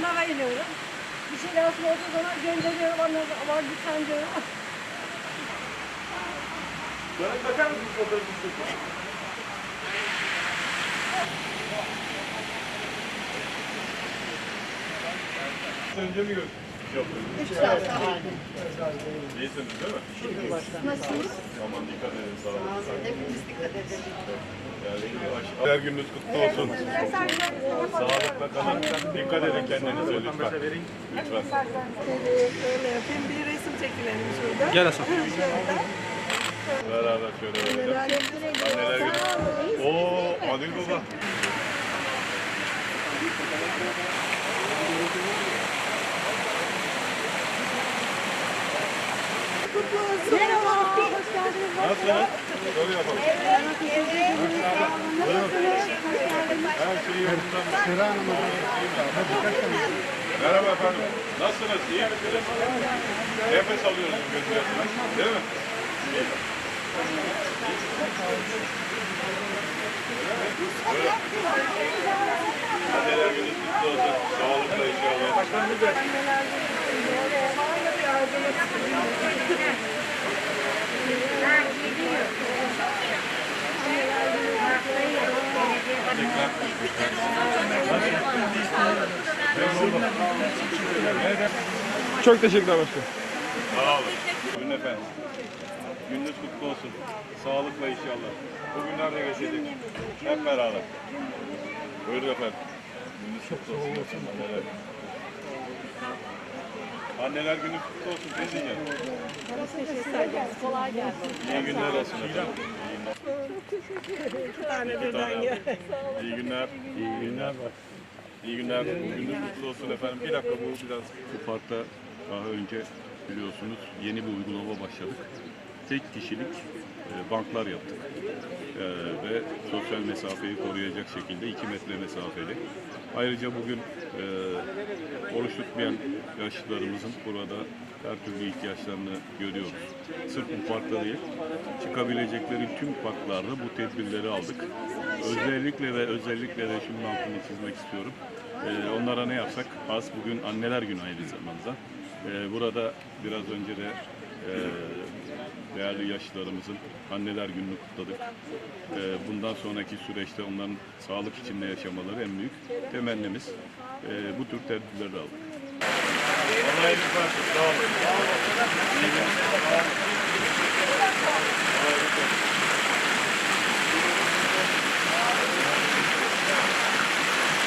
manava iniyorum. Bir şey lazım olduğu zaman gönderiyorum onları ama lütfen diyorum. Bana bakar mısın fotoğrafınızı? Önce mi gördün? Yok. Üç saat sonra. İyisiniz değil mi? Nasılsınız? Aman dikkat edin sağ olun. Hepimiz dikkat edelim. Yani Her gününüz kutlu olsun. Sağlıkla kalın. Dikkat edin kendinize lütfen. Lütfen. Öyle yapayım. Bir resim çekilelim şurada. Gel Hasan. Beraber şöyle verelim. Anneler günü. Oo, Adil Baba. Nasılsınız? Şöyle yapalım. Her şey yolunda mı? Merhaba efendim. Nasılsınız? İyi misiniz? Nefes alıyoruz gözlerinden. Değil mi? Anneler günü kutlu olsun. Sağlıkla inşallah. Çok teşekkürler başkanım. Sağ olun. Bugün efendim. Gününüz kutlu olsun. Sağlıkla inşallah. Bugünlerde geçirdik. Hep beraber. Buyurun efendim. Gününüz kutlu olsun. Anneler. Anneler günü kutlu olsun. Sizin ya. Kolay gelsin. İyi günler olsun efendim. İki tane birden gel. İyi günler. İyi günler. İyi günler. Gününüz kutlu olsun efendim. Bir dakika bu biraz. Bu parkta daha önce biliyorsunuz yeni bir uygulama başladık. Tek kişilik e, banklar yaptık. E, ve sosyal mesafeyi koruyacak şekilde 2 metre mesafeli. Ayrıca bugün e, oruç tutmayan yaşlılarımızın burada her türlü ihtiyaçlarını görüyoruz. Sırf bu parkta değil, çıkabilecekleri tüm parklarda bu tedbirleri aldık. Özellikle ve özellikle de şunun altını çizmek istiyorum. Ee, onlara ne yapsak az bugün anneler günü aynı zamanda. Ee, burada biraz önce de e, değerli yaşlılarımızın anneler gününü kutladık. Ee, bundan sonraki süreçte onların sağlık içinde yaşamaları en büyük temennimiz. Ee, bu tür tedbirleri aldık. Вона і не бачить, добре.